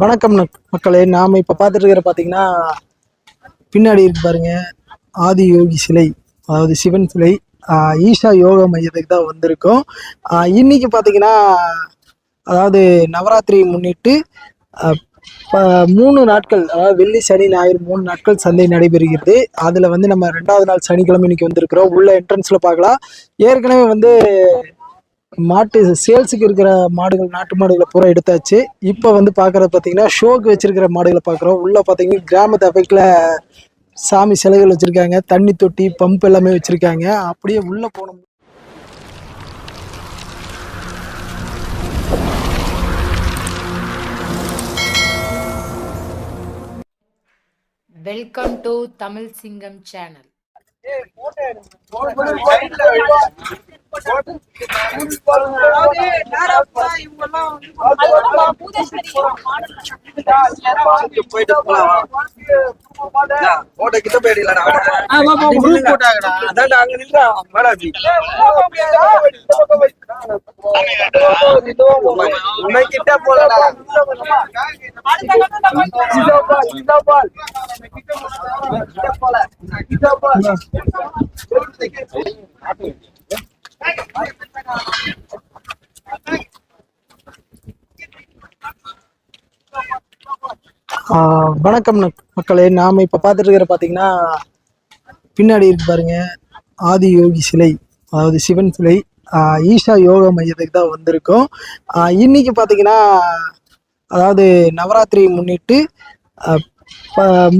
வணக்கம் மக்களே. நாம் இப்போ பார்த்துட்டு இருக்கிற பார்த்தீங்கன்னா பின்னாடி இருக்கு பாருங்க ஆதி யோகி சிலை. அதாவது சிவன் சிலை. ஈஷா யோக மையத்துக்கு தான் வந்திருக்கோம். இன்னைக்கு பார்த்தீங்கன்னா அதாவது நவராத்திரி முன்னிட்டு மூணு நாட்கள் அதாவது வெள்ளி சனி ஞாயிறு மூணு நாட்கள் சந்தை நடைபெறுகிறது. அதில் வந்து நம்ம ரெண்டாவது நாள் சனிக்கிழமை இன்னைக்கு வந்திருக்கிறோம். உள்ள என்ட்ரன்ஸில் பார்க்கலாம். ஏற்கனவே வந்து மாட்டு சேல்ஸுக்கு இருக்கிற மாடுகள் நாட்டு மாடுகளை பூரா எடுத்தாச்சு. இப்போ வந்து பார்க்குறது பார்த்தீங்கன்னா ஷோக்கு வச்சிருக்கிற மாடுகளை பார்க்குறோம் உள்ளே பார்த்தீங்கன்னா கிராமத்து அஃபெக்டில் சாமி சிலைகள் வச்சுருக்காங்க. தண்ணி தொட்டி பம்ப் எல்லாமே வச்சுருக்காங்க. அப்படியே உள்ளே போனோம். வெல்கம் டு தமிழ் சிங்கம் சேனல் போயிட்டு போலாம் ஓட்ட கிட்ட போயிடலாம் அங்க நின்றா மேடாஜி உன்னை கிட்ட போலடா வணக்கம் மக்களே. நாம் இப்போ பார்த்துட்டு இருக்கிற பார்த்தீங்கன்னா பின்னாடி இருக்கு பாருங்க ஆதி யோகி சிலை அதாவது சிவன் சிலை. ஈஷா யோக மையத்துக்கு தான் வந்திருக்கோம். இன்னைக்கு பார்த்தீங்கன்னா அதாவது நவராத்திரியை முன்னிட்டு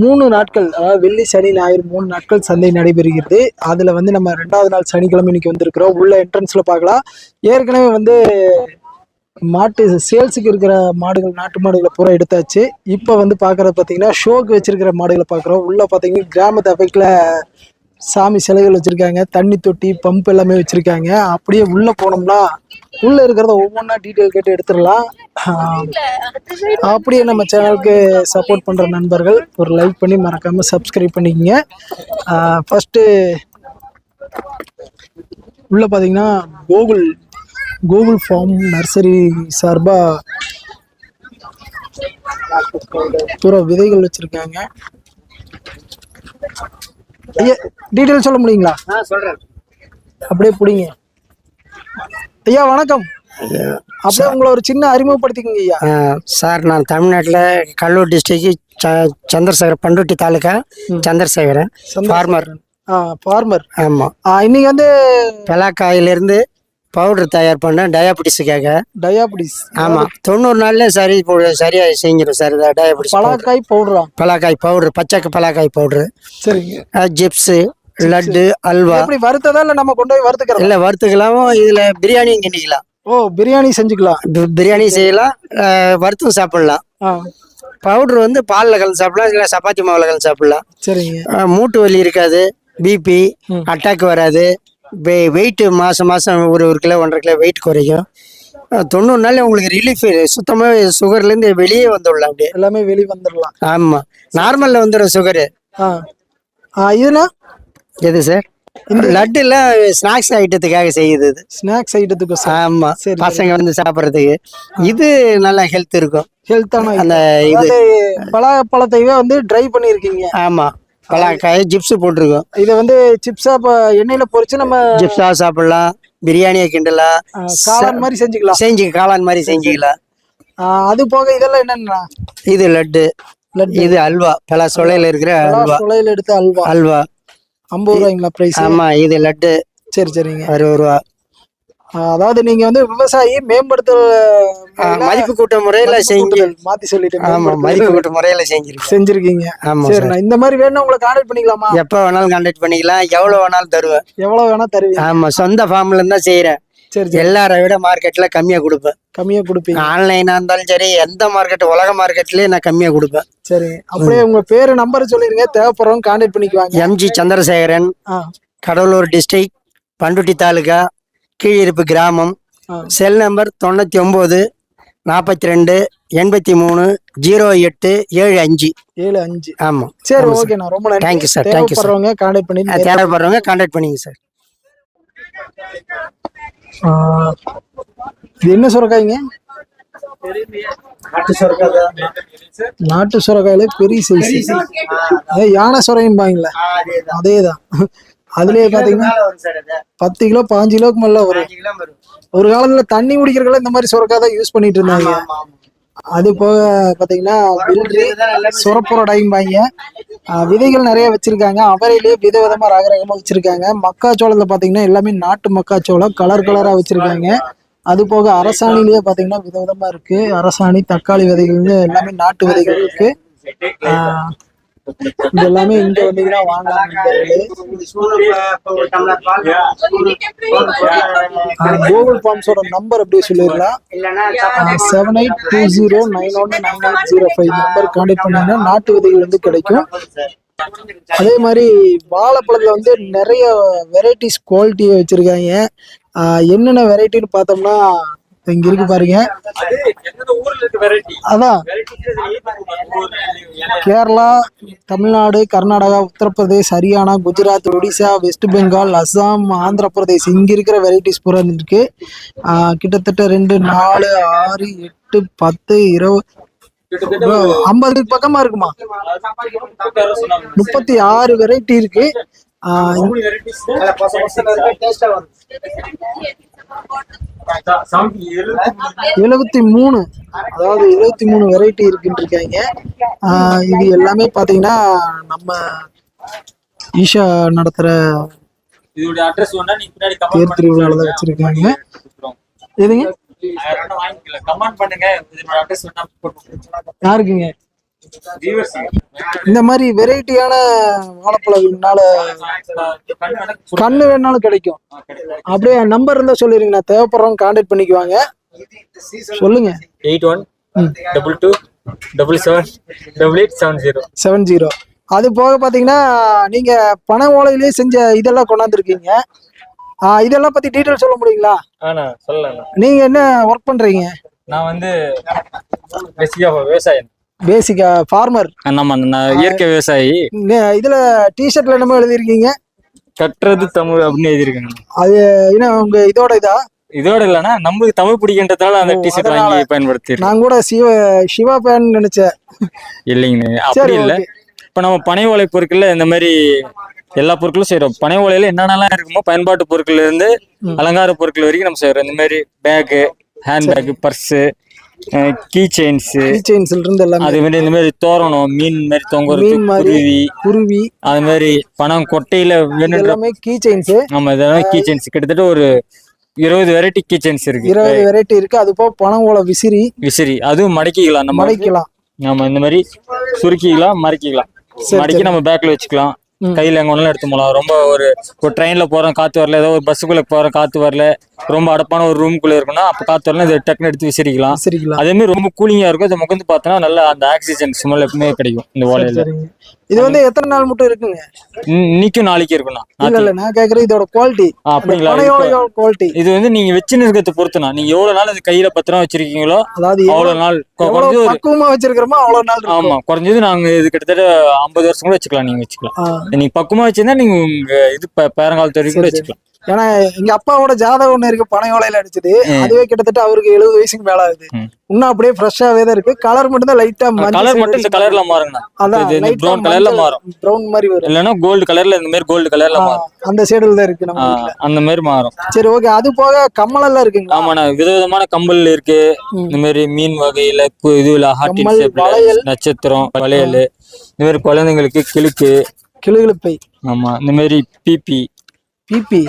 மூணு நாட்கள் அதாவது வெள்ளி சனி ஞாயிறு மூணு நாட்கள் சந்தை நடைபெறுகிறது. அதில் வந்து நம்ம ரெண்டாவது நாள் சனிக்கிழமை இன்னைக்கு வந்திருக்கிறோம். உள்ள என்ட்ரன்ஸில் பார்க்கலாம். ஏற்கனவே வந்து மாட்டு சேல்ஸுக்கு இருக்கிற மாடுகள் நாட்டு மாடுகளை பூரா எடுத்தாச்சு. இப்போ வந்து பார்க்குறது பார்த்தீங்கன்னா ஷோக்கு வச்சிருக்கிற மாடுகளை பார்க்குறோம் உள்ளே பார்த்தீங்கன்னா கிராமத்து அஃபெக்டில் சாமி சிலைகள் வச்சுருக்காங்க. தண்ணி தொட்டி பம்ப் எல்லாமே வச்சுருக்காங்க. அப்படியே உள்ளே போனோம்னா உள்ளே இருக்கிறத ஒவ்வொன்றா டீட்டெயில் கேட்டு எடுத்துடலாம். அப்படியே நம்ம சேனலுக்கு சப்போர்ட் பண்ணுற நண்பர்கள் ஒரு லைக் பண்ணி மறக்காமல் சப்ஸ்கிரைப் பண்ணிக்கங்க. ஃபஸ்ட்டு உள்ள பார்த்தீங்கன்னா கோகுல் கோகுல் ஃபார்ம் நர்சரி சார்பாக பூரா விதைகள் வச்சுருக்காங்க. ஐயா டீட்டெயில் சொல்ல முடியுங்களா? சொல்றேன். அப்படியே பிடிங்க. ஐயா வணக்கம். அப்படியே உங்களை ஒரு சின்ன அறிமுகப்படுத்திக்கங்க ஐயா. சார் நான் தமிழ்நாட்டில் Cuddalore district Chandrasekar Panruti taluka Chandrasekaran farmer farmer ஆமாம் இன்னைக்கு வந்து பலாக்காயிலிருந்து பவுடர் தயார் பண்ணேன் டயாபிட்டிஸுக்காக டயாபிட்டிஸ் ஆமாம் தொண்ணூறு நாளில் சரி போ- சரியா செஞ்சிடும் சார் டயாபிட்டிஸ் பலாக்காய் பவுடரா பலாக்காய் பவுடர் பச்சை பலாக்காய் பவுடர் சரிங்க. ஜிப்ஸு லட்டு அல்வா. எப்படி வறுத்ததா இல்லை நம்ம கொண்டு போய் வறுத்துக்கிறோம் இல்லை வறுத்துக்கலாம் இதில் பிரியாணியும் கிண்டிக்கலாம். ஓ பிரியாணி செஞ்சுக்கலாம். பிரியாணி செய்யலாம். வறுத்தும் சாப்பிடலாம். பவுடர் வந்து பாலில் கலந்து சாப்பிடலாம் இல்லை சப்பாத்தி மாவில் கலந்து சாப்பிடலாம். சரிங்க. மூட்டு வலி இருக்காது. பிபி. அட்டாக் வராது. வெயிட்டு மாதம் மாதம் ஒரு ஒரு கிலோ ஒன்றரை கிலோ வெயிட் குறையும். தொண்ணூறு நாள் உங்களுக்கு ரிலீஃப் சுத்தமாக சுகர்லேருந்து வெளியே வந்துடலாம் அப்படியே. எல்லாமே வெளி வந்துடலாம். ஆமாம் நார்மலில் வந்துடும் சுகரு ஆ. ஆ இதுனா? எது சார் லட்டுல ஸ்நாக்ஸ் ஐட்டத்துக்காக செய்யுது இது. ஸ்நாக்ஸ் ஐட்டத்துக்கு ஆமா. பசங்க வந்து சாப்பிட்றதுக்கு. இது நல்லா ஹெல்த் இருக்கும். ஹெல்த்தான அந்த இது. பழத்தையே வந்து ட்ரை பண்ணியிருக்கீங்க. ஆமா. பலாக்காய் ஜிப்ஸ் போட்டிருக்கோம். இதை வந்து சிப்ஸா எண்ணெயில பொரிச்சு நம்ம ஜிப்ஸா சாப்பிடலாம். பிரியாணியை கிண்டலாம். காளான் மாதிரி செஞ்சுக்கலாம். செஞ்சு காளான் மாதிரி செஞ்சுக்கலாம். அது போக இதெல்லாம் என்னன்னா? இது லட்டு. லட்டு. இது அல்வா. பல சொலையில இருக்கிற அல்வா. சுளையில எடுத்த அல்வா. அல்வா. ஐம்பது ரூபாய்ங்களா பிரைஸ் ஆமா இது லட்டு. சரி சரிங்க. அறுபது ரூபா. அதாவது நீங்க வந்து விவசாயி மேம்படுத்தல் ஆ, மதிப்பு கூட்ட முறையில செஞ்சு மாத்தி சொல்லிட்டு ஆமா மதிப்பு கூட்ட முறையில செஞ்சிருக்கேன் செஞ்சிருக்கீங்க. ஆமா சரி சார். நான் இந்த மாதிரி வேணும் உங்களை கான்டாக்ட் பண்ணிக்கலாமா? எப்ப வேணாலும் கான்டாக்ட் பண்ணிக்கலாம். எவ்வளவு வேணாலும் தருவேன். எவ்வளவு வேணா தருவீங்க. ஆமா சொந்த ஃபார்ம்ல இருந்தா செய்யறேன் சரி சரி. எல்லாரை விட மார்க்கெட்ல கம்மியா கொடுப்பேன். கம்மியா கொடுப்பீங்க. ஆன்லைனா இருந்தாலும் சரி எந்த மார்க்கெட் உலக மார்க்கெட்லயே நான் கம்மியா கொடுப்பேன். சரி. அப்படியே உங்க பேரு நம்பர் சொல்லிருங்க. தேவைப்படுறவங்க கான்டாக்ட் பண்ணிக்குவாங்க. எம்ஜி சந்திரசேகரன் கடலூர் டிஸ்ட்ரிக்ட் பண்டுட்டி தாலுகா கீழிருப்பு கிராமம். செல் நம்பர் தொண்ணூற்றி ஒம்பது நாற்பத்தி ரெண்டு எண்பத்தி மூணு ஜீரோ எட்டு ஏழு அஞ்சு. ஏழு அஞ்சு. ஆமாம் சரி ஓகே நான் ரொம்ப நன்றி. Thank you, sir. தேவைப்படுறவங்க கான்டாக்ட் பண்ணி தேவைப்படுறவங்க கான்டாக்ட் பண்ணிங்க சார் இது என்ன சுரக்காய்ங்க? நாட்டு சுரக்காயில பெரிய சைஸ் அதே யானை சுரையும்பாங்களே அதேதான். அதுலயே பாத்தீங்கன்னா பத்து கிலோ பாஞ்சு கிலோக்கு மேல வரும். ஒரு காலத்துல தண்ணி குடிக்கிறதுல இந்த மாதிரி சுரக்காய் தான் யூஸ் பண்ணிட்டு இருந்தாங்க. அது போக பாத்தீங்கன்னா வெள்ளரி சுரப்புரடைம்பாங்க விதைகள் நிறைய வச்சிருக்காங்க. அவரையிலேயே ராக ரகமா வச்சிருக்காங்க. மக்காச்சோளத்துல பாத்தீங்கன்னா எல்லாமே நாட்டு மக்காச்சோளம் கலர் கலரா வச்சிருக்காங்க. அது போக அரசாணிலேயே பாத்தீங்கன்னா விதவிதமா இருக்கு. அரசாணி தக்காளி விதைகள்னு எல்லாமே நாட்டு விதைகள் இருக்கு. இது எல்லாமே இங்க வந்தீங்கன்னா வாங்கலாம் கூகுள் ஃபார்ம்ஸோட நம்பர் அப்படியே சொல்லிடலாம். Seven eight two zero nine one nine eight zero five number contact பண்ணீங்கன்னா நாட்டு விதைகள் வந்து கிடைக்கும். அதே மாதிரி வாழைப்பழத்துல வந்து நிறைய வெரைட்டிஸ் குவாலிட்டியை வச்சிருக்காங்க. என்னென்ன வெரைட்டின்னு பார்த்தோம்னா இங்க இருக்கு பாருங்க. அதான். கேரளா தமிழ்நாடு கர்நாடகா உத்தரப்பிரதேஷ் ஹரியானா குஜராத் ஒடிசா வெஸ்ட் பெங்கால் அஸ்ஸாம் ஆந்திர பிரதேஷ் இங்க இருக்கிற வெரைட்டிஸ் பூரா இருக்கு. கிட்டத்தட்ட ரெண்டு நாலு ஆறு எட்டு பத்து இருபது ஐம்பது பக்கமா இருக்குமா? முப்பத்தி ஆறு வெரைட்டி இருக்கு. எழுபத்தி மூணு. அதாவது எழுபத்தி மூணு வெரைட்டி இருக்குன்னு இருக்காங்க ஆஹ் இது எல்லாமே பாத்தீங்கன்னா நம்ம ஈஷா நடத்துற தேர் திருவிழால தான் வச்சிருக்காங்க. எதுங்க? யாருக்குங்க? இந்த மாதிரி வெரைட்டியான வாழைப்பழம்னால கண்ணு வேணாலும் கிடைக்கும். அப்படியே நம்பர் இருந்தா சொல்லிருங்க நான் தேவைப்படுறவங்க கான்டாக்ட் பண்ணிக்குவாங்க. சொல்லுங்க. Eight one double two double seven double eight seven zero seven zero அது போக பாத்தீங்கன்னா நீங்க பனை ஓலையிலேயே செஞ்ச இதெல்லாம் கொண்டாந்துருக்கீங்க. இதெல்லாம் பத்தி டீட்டெயில் சொல்ல முடியுங்களா? ஆனா சொல்லலாம் நீங்க என்ன ஒர்க் பண்றீங்க? நான் வந்து விவசாயம் பேசிக்கா ஃபார்மர் நம்ம இயற்கை விவசாயி. இதுல டிஷர்ட்ல என்னமோ எழுதிருக்கீங்க கட்டுறது தமிழ் அப்படின்னு எழுதியிருக்கேன் அது என்ன உங்க இதோட இதா? இதோட இல்லைன்னா நம்மளுக்கு தமிழ் பிடிக்கின்றதால அந்த டிஷர்ட். வாங்கி பயன்படுத்தி நான் கூட சிவ சிவா பேன் நினைச்சேன். இல்லைங்கண்ணே அப்படி இல்ல. இப்ப நம்ம பனை ஓலை பொருட்கள்ல இந்த மாதிரி எல்லா பொருட்களும் செய்யறோம் பனை ஓலையில என்னென்னலாம் இருக்குமோ பயன்பாட்டு பொருட்கள்ல இருந்து அலங்கார பொருட்கள் வரைக்கும் நம்ம செய்யறோம் இந்த மாதிரி bag hand bag purse key chains செயின்ஸ்ல இருந்து எல்லாமே. அதே மாதிரி இந்த மாதிரி தோரணம் மீன் மாதிரி தொங்குறது மீன் மாதிரி. குருவி குருவி. அது மாதிரி பணம் கொட்டையில எல்லாமே கீ செயின்ஸ் ஆமா இதெல்லாம் கீ செயின்ஸ் கிட்டத்தட்ட ஒரு இருபது வெரைட்டி கீ செயின்ஸ் இருக்கு. இருபது வெரைட்டி இருக்கு. அது போக பணம் ஓலை விசிறி. விசிறி. அதுவும் மடக்கிக்கலாம் நம்ம. மடைக்கலாம் நம்ம இந்த மாதிரி சுருக்கிக்கலாம் மடக்கிக்கலாம். சரி, மடக்கி நம்ம பேக்ல வச்சுக்கலாம். கையில எங்க ஒண்ணு எடுத்து போலாம். ரொம்ப ஒரு ஒரு ட்ரெயின்ல போறோம் காத்து வரல. ஏதோ ஒரு பஸ்ஸுக்குள்ள போறோம் காத்து வரல. ரொம்ப அடப்பான ஒரு ரூமுக்குள்ள இருக்குன்னா அப்ப காத்து வரல இதை டக்குன்னு எடுத்து விசிறிக்கலாம். விசிறிக்கலாம். அதே மாதிரி ரொம்ப கூலிங்கா இருக்கும். இதை முகந்து பார்த்தோன்னா நல்லா அந்த ஆக்சிஜன் ஸ்மெல் எப்பவுமே கிடைக்கும் இந்த ஓலையில சரிங்க. இது வந்து எத்தனை நாள் மட்டும் இருக்குங்க? இன்- இன்னைக்கும் நாளைக்கு இருக்கும்ண்ணா இல்ல இல்ல நான் கேக்குறேன் இதோட குவாலிட்டி அப்படிங்களா? குவாலிட்டி இது வந்து நீங்க வச்சுன்னு இருக்கிறத பொறுத்துனா நீங்க எவ்வளவு நாள் அது கையில பத்திரம் வச்சிருக்கீங்களோ அதாவது அவ்வளவு நாள். குறைஞ்சது பக்குவமா வச்சிருக்கிறோமோ அவ்வளவு நாள் ஆமா குறைஞ்சது நாங்க இது கிட்டத்தட்ட ஐம்பது வருஷம் கூட வச்சுக்கலாம் நீங்க வச்சுக்கலாம். நீங்க பக்குவமா வச்சிருந்தா நீங்க இது பேரங்காலத்து வரைக்கும் கூட வச்சுக்கலாம். ஏன்னா எங்க அப்பாவோட ஜாதகம் ஒண்ணு இருக்கு பனை ஓலையில அடிச்சது அதுவே கிட்டத்தட்ட அவருக்கு எழுபது வயசுக்கு மேல ஆகுது. இன்னும் அப்படியே ஃப்ரெஷ்ஷாவே தான் இருக்கு. கலர் மட்டும் தான் லைட்டா கலர் மட்டும் இந்த கலர்ல மாறுங்கண்ணா அதான் ப்ரௌன் கலர்ல மாறும். ப்ரௌன் மாதிரி வரும். இல்லைன்னா கோல்டு கலர்ல இந்த மாதிரி கோல்டு கலர்ல மாறும். அந்த சைடுல தான் இருக்கு நம்ம. அந்த மாதிரி மாறும். சரி ஓகே அது போக கம்மல் எல்லாம் இருக்குங்களா? ஆமாண்ணா விதவிதமான கம்பல் இருக்கு. இந்த மாதிரி மீன் வகையில இதுல வளையல். நட்சத்திரம் வளையல். இந்த மாதிரி குழந்தைங்களுக்கு கிழுக்கு கிளுகிழுப்பை ஆமா இந்த மாதிரி பிபி பிபி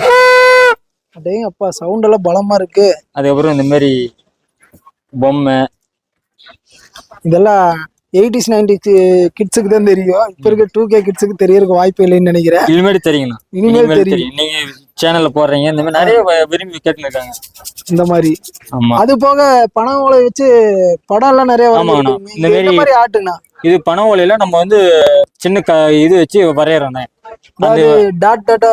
அடேங்க அப்பா சவுண்ட் எல்லாம் பலமா இருக்கு. அதுக்கப்புறம் இந்த மாதிரி பொம்மை. இதெல்லாம் எயிட்டிஸ் நைன்டி கிட்ஸுக்கு தான் தெரியும். இப்ப இருக்க டூ கே கிட்ஸுக்கு தெரியறதுக்கு வாய்ப்பு இல்லைன்னு நினைக்கிறேன். இனிமேல் தெரியுங்கண்ணா. இனிமேல் தெரியும். நீங்க சேனல்ல போடுறீங்க இந்த மாதிரி நிறைய விரும்பி கேட்டுன்னு இருக்காங்க இந்த மாதிரி ஆமா. அது போக பணம் ஓலை வச்சு படம் எல்லாம் நிறைய இந்த மாதிரி- ஆட்டுண்ணா இது பண ஓலையில நம்ம வந்து சின்ன க இது வச்சு வரையறோண்ணே. டாட் டாட்டா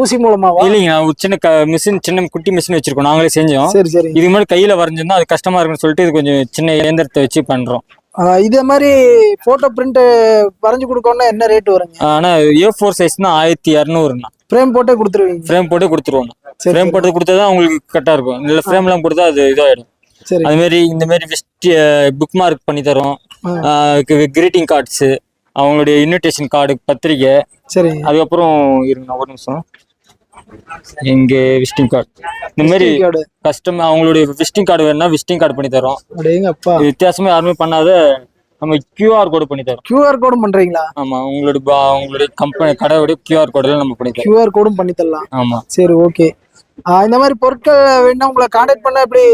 ஊசி மூலமாவா? இல்லைங்க சின்ன மிஷின் சின்ன குட்டி மிஷின் வச்சிருக்கோம். நாங்களே செஞ்சோம். சரி சரி. இதுக்கு முன்னாடி கையில வரைஞ்சிருந்தா அது கஷ்டமா இருக்குன்னு சொல்லிட்டு இது கொஞ்சம் சின்ன இயந்திரத்தை வச்சு பண்றோம். இதே மாதிரி போட்டோ பிரிண்ட் வரைஞ்சு கொடுக்கணும்னா என்ன ரேட் வருங்க? ஆனா ஏ ஃபோர் சைஸ்னா ஆயிரத்தி இரநூறுண்ணா ஃப்ரேம் போட்டே கொடுத்துருவீங்க. ஃப்ரேம் போட்டு கொடுத்துருவோம். ஃப்ரேம் போட்டு கொடுத்தா தான் உங்களுக்கு கரெக்டா இருக்கும். இல்ல ஃப்ரேம் எல்லாம் கொடுத்தா அது இதாயிடும். அது மாதிரி இந்த மாதிரி புக் மார்க் பண்ணி தரோம். கிரீட்டிங் கார்ட்ஸு அவங்களுடைய இன்விடேஷன் கார்டு பத்திரிக்கை. சரிங்க. அதுக்கப்புறம் இருங்க ஒரு நிமிஷம். இங்கே விசிட்டிங் கார்டு இந்த மாதிரி. கஸ்டம் அவங்களுடைய விசிட்டிங் கார்டு வேணும்னா விசிட்டிங் கார்டு பண்ணி தரோம். வித்தியாசமா யாருமே பண்ணாத நம்ம கியூஆர் கோடு பண்ணி தரோம். கியூஆர் கோடும் பண்றீங்களா? ஆமா உங்களுடைய உங்களுடைய கம்பெனி கடையோடைய கியூஆர் கோடெல்லாம் நம்ம பண்ணி தரோம். கியூஆர் கோடும் பண்ணி தரலாம். ஆமா. சரி ஓகே இந்த மாதிரி பொருட்கள் வேணா உங்களை கான்டாக்ட் பண்ண எப்படி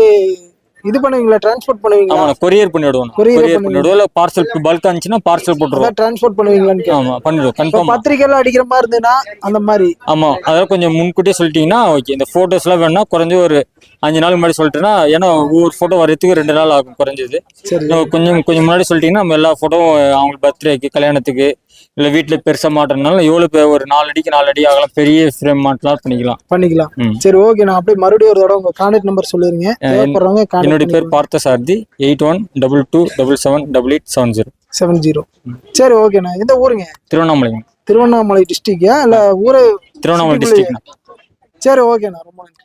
இது பண்ணுவீங்களா? டிரான்ஸ்போர்ட் பண்ணுவீங்களா? ஆமா கொரியர் பண்ணி விடுவோம் Courier கொரியர் பண்ணி பண்ணி விடுவோம் இல்ல. பார்சல் பல்க் இருந்துச்சுன்னா பார்சல் போட்டுருவோம். டிரான்ஸ்போர்ட் பண்ணுவீங்களான்னு கேட்டேன். ஆமா பண்ணிடுவோம் கன்ஃபார்ம் பத்திரிக்கை எல்லாம் அடிக்கிற மாதிரி இருந்ததுன்னா அந்த மாதிரி. ஆமா அதெல்லாம் கொஞ்சம் முன்கூட்டியே சொல்லிட்டீங்கன்னா ஓகே. இந்த போட்டோஸ் எல்லாம் வேணா குறைஞ்ச ஒரு அஞ்சு நாள் முன்னாடி சொல்லிட்டேன்னா ஏன்னா ஒவ்வொரு போட்டோ வரதுக்கு ரெண்டு நாள் ஆகும் குறைஞ்சது. கொஞ்சம் கொஞ்சம் முன்னாடி சொல்லிட்டீங்கன்னா நம்ம எல்லா போட்டோவும் அவங்களுக்கு பர்த்டேக்கு கல்யாணத்துக்கு இல்ல வீட்டுல பெருசா மாட்டறதுனால எவ்வளவு பே- ஒரு நாலு அடிக்கு நாலு அடி ஆகலாம். பெரிய ஃப்ரேம் மாட்டலாம் பண்ணிக்கலாம். பண்ணிக்கலாம். சரி ஓகே நான் அப்படியே மறுபடியும் ஒரு தடவை உங்க கான்டாக்ட் நம்பர் சொல்லிருங்க என்னுடைய பேர் Parthasarathy eight one double two double seven double eight seven zero seven zero சரி ஓகேண்ணா எந்த ஊருங்க? திருவண்ணாமலைங்க. திருவண்ணாமலை டிஸ்ட்ரிக்டா இல்ல ஊரே திருவண்ணாமலை? டிஸ்ட்ரிக்ட் சரி ஓகேண்ணா ரொம்ப நன்றி.